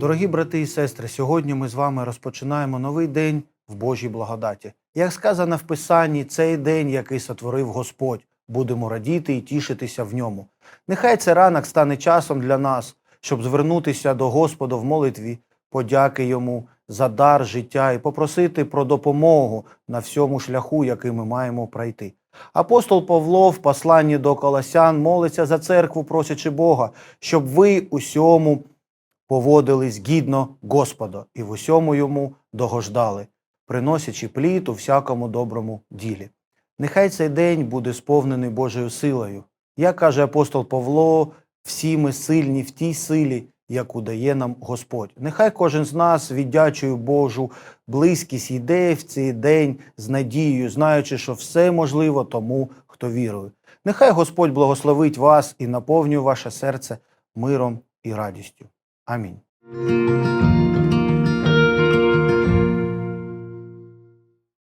Дорогі брати і сестри, сьогодні ми з вами розпочинаємо новий день в Божій благодаті. Як сказано в Писанні, цей день, який сотворив Господь, будемо радіти і тішитися в ньому. Нехай цей ранок стане часом для нас, щоб звернутися до Господа в молитві, подяки йому за дар життя і попросити про допомогу на всьому шляху, який ми маємо пройти. Апостол Павло в посланні до Колосян молиться за церкву, просячи Бога, щоб ви усьому поводились гідно Господа і в усьому йому догождали, приносячи плід у всякому доброму ділі. Нехай цей день буде сповнений Божою силою. Як каже апостол Павло, всі ми сильні в тій силі, яку дає нам Господь. Нехай кожен з нас віддячує Божу близькість йде в цей день з надією, знаючи, що все можливо тому, хто вірує. Нехай Господь благословить вас і наповнює ваше серце миром і радістю. Amém.